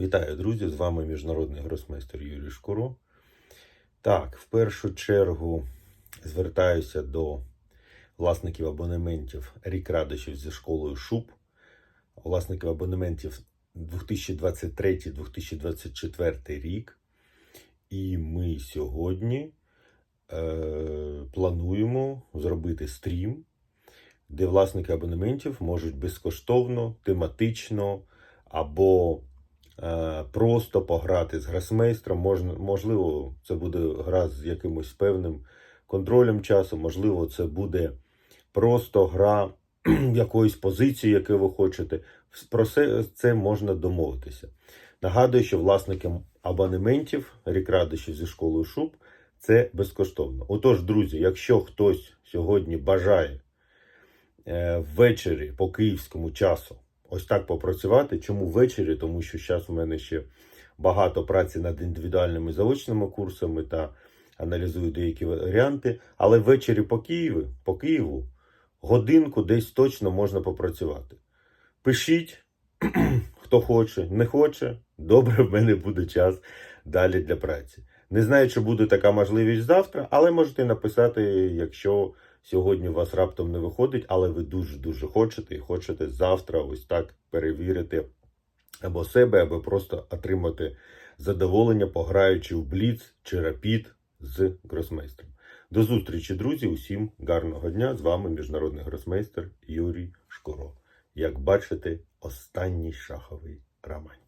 Вітаю, друзі! З вами міжнародний гросмейстер Юрій Шкуро. Так, в першу чергу звертаюся до власників абонементів рік радощів зі школою ШУП, власників абонементів 2023-2024 рік. І ми сьогодні е, плануємо зробити стрім, де власники абонементів можуть безкоштовно, тематично або просто пограти з гросмейстром. Можливо, це буде гра з якимось певним контролем часу, можливо, це буде просто гра якоїсь позиції, яку ви хочете. Про це можна домовитися. Нагадую, що власникам абонементів рікрадощів зі школою ШУП це безкоштовно. Отож, друзі, якщо хтось сьогодні бажає е, ввечері по київському часу ось так попрацювати. Чому ввечері? Тому що зараз у мене ще багато праці над індивідуальними заочними курсами та аналізую деякі варіанти. Але ввечері по Києву, по Києву годинку десь точно можна попрацювати. Пишіть, хто хоче, не хоче. Добре, в мене буде час далі для праці. Не знаю, чи буде така можливість завтра, але можете написати, якщо сьогодні у вас раптом не виходить, але ви дуже-дуже хочете і хочете завтра ось так перевірити або себе, або просто отримати задоволення, пограючи в бліц чи рапід з гросмейстром. До зустрічі, друзі! Усім гарного дня! З вами міжнародний гросмейстер Юрій Шкуро. Як бачите, останній шаховий романтик.